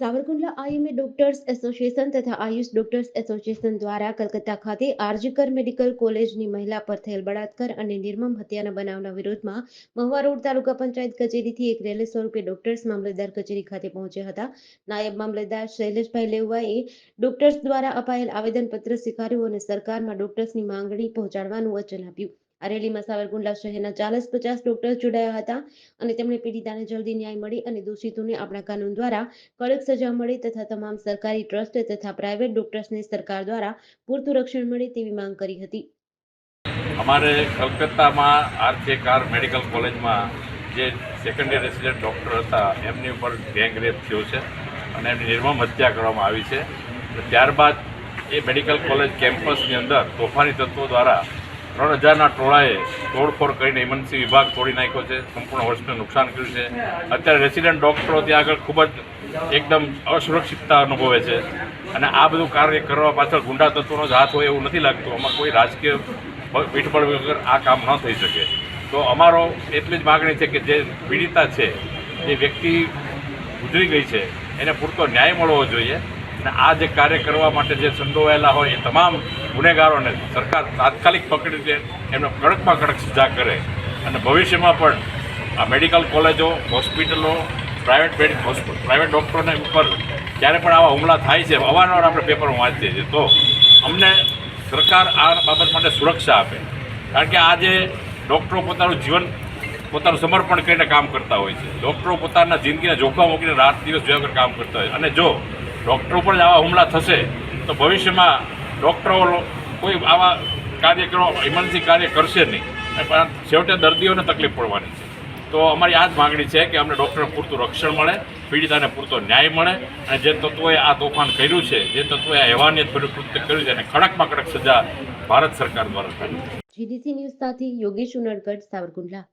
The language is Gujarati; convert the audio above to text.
સાવરકુંડલા આઈએમએ ડોક્ટર્સ એસોસિએશન તથા આયુષ ડોક્ટર્સ એસોસિએશન દ્વારા કલકત્તા ખાતે આરજીકર મેડિકલ કોલેજની મહિલા પર થયેલ બળાત્કાર અને નિર્મમ હત્યાના બનાવના વિરોધમાં મહુવા રોડ તાલુકા પંચાયત કચેરીથી એક રેલી સ્વરૂપે ડોક્ટર્સ મામલતદાર કચેરી ખાતે પહોંચ્યા હતા. નાયબ મામલતદાર શૈલેષભાઈ લેવાએ ડોક્ટર્સ દ્વારા અપાયેલ આવેદનપત્ર સ્વીકાર્યું અને સરકારમાં ડોક્ટર્સની માંગણી પહોંચાડવાનું વચન આપ્યું. આ રેલીમાં સાવરકુંડલા શહેરના ચાલીસ પચાસ ડોક્ટર જોડાયા હતા અને તેમણે પીડિતાને જલ્દી ન્યાય મળે અને દોષિતોને આપણા કાનૂન દ્વારા કડક સજા મળે તથા તમામ સરકારી ટ્રસ્ટ તથા પ્રાઇવેટ ડોક્ટર્સને સરકાર દ્વારા પૂરતું રક્ષણ મળે તેવી માંગ કરી હતી. અમારે કલકત્તામાં આરજેકાર મેડિકલ કોલેજમાં જે સેકન્ડરી રેસિડેન્ટ ડૉક્ટર હતા, એમની ઉપર ગેંગ રેપ થયો છે અને એમની નિર્મમ હત્યા કરવામાં આવી છે. ત્યારબાદ એ મેડિકલ કોલેજ કેમ્પસની અંદર તોફાની તત્વો દ્વારા ત્રણ હજારના ટોળાએ તોડફોડ કરીને ઇમરજન્સી વિભાગ તોડી નાખ્યો છે. સંપૂર્ણ વર્ષને નુકસાન કર્યું છે. અત્યારે રેસિડેન્ટ ડૉક્ટરો ત્યાં આગળ ખૂબ જ એકદમ અસુરક્ષિતતા અનુભવે છે. અને આ બધું કાર્ય કરવા પાછળ ગુંડા તત્વોનો જ હાથ હોય એવું નથી લાગતું. આમાં કોઈ રાજકીય પીઠબળ વગર આ કામ ન થઈ શકે. તો અમારો એટલી જ માગણી છે કે જે પીડિતા છે એ વ્યક્તિ ગુજરી ગઈ છે, એને પૂરતો ન્યાય મળવો જોઈએ. અને આ જે કાર્ય કરવા માટે જે સંડોવાયેલા હોય એ તમામ ગુનેગારોને સરકાર તાત્કાલિક પકડી દે, એમને કડકમાં કડક સજા કરે. અને ભવિષ્યમાં પણ આ મેડિકલ કોલેજો, હોસ્પિટલો, પ્રાઇવેટ હોસ્પિટલ પ્રાઇવેટ ડૉક્ટરોને ઉપર જ્યારે પણ આવા હુમલા થાય છે, અવારનવાર આપણે પેપરમાં વાંચીએ છીએ. તો અમને સરકાર આ બાબત માટે સુરક્ષા આપે. કારણ કે આજે ડૉક્ટરો પોતાનું જીવન, પોતાનું સમર્પણ કરીને કામ કરતા હોય છે. ડૉક્ટરો પોતાના જિંદગીના જોખમ મૂકીને રાત દિવસ જોયા કામ કરતા હોય અને જો ડૉક્ટરો પર જ આવા હુમલા થશે, તો ભવિષ્યમાં ડૉક્ટરો કોઈ આવા કાર્યક્રમો ઇમરજન્સી કાર્ય કરશે નહીં. પણ છેવટે દર્દીઓને તકલીફ પડવાની છે. તો અમારી આ જ માગણી છે કે અમને ડૉક્ટરને પૂરતું રક્ષણ મળે, પીડિતાને પૂરતો ન્યાય મળે, અને જે તત્વોએ આ તોફાન કર્યું છે, જે તત્વોએ આ હેવાનિયત ભર્યું કૃત્ય કર્યું છે અને કડકમાં કડક સજા ભારત સરકાર દ્વારા થાય જીડીસી ન્યૂઝ સાથે યોગેશ ઉનડકટ સાવરકુંડલા.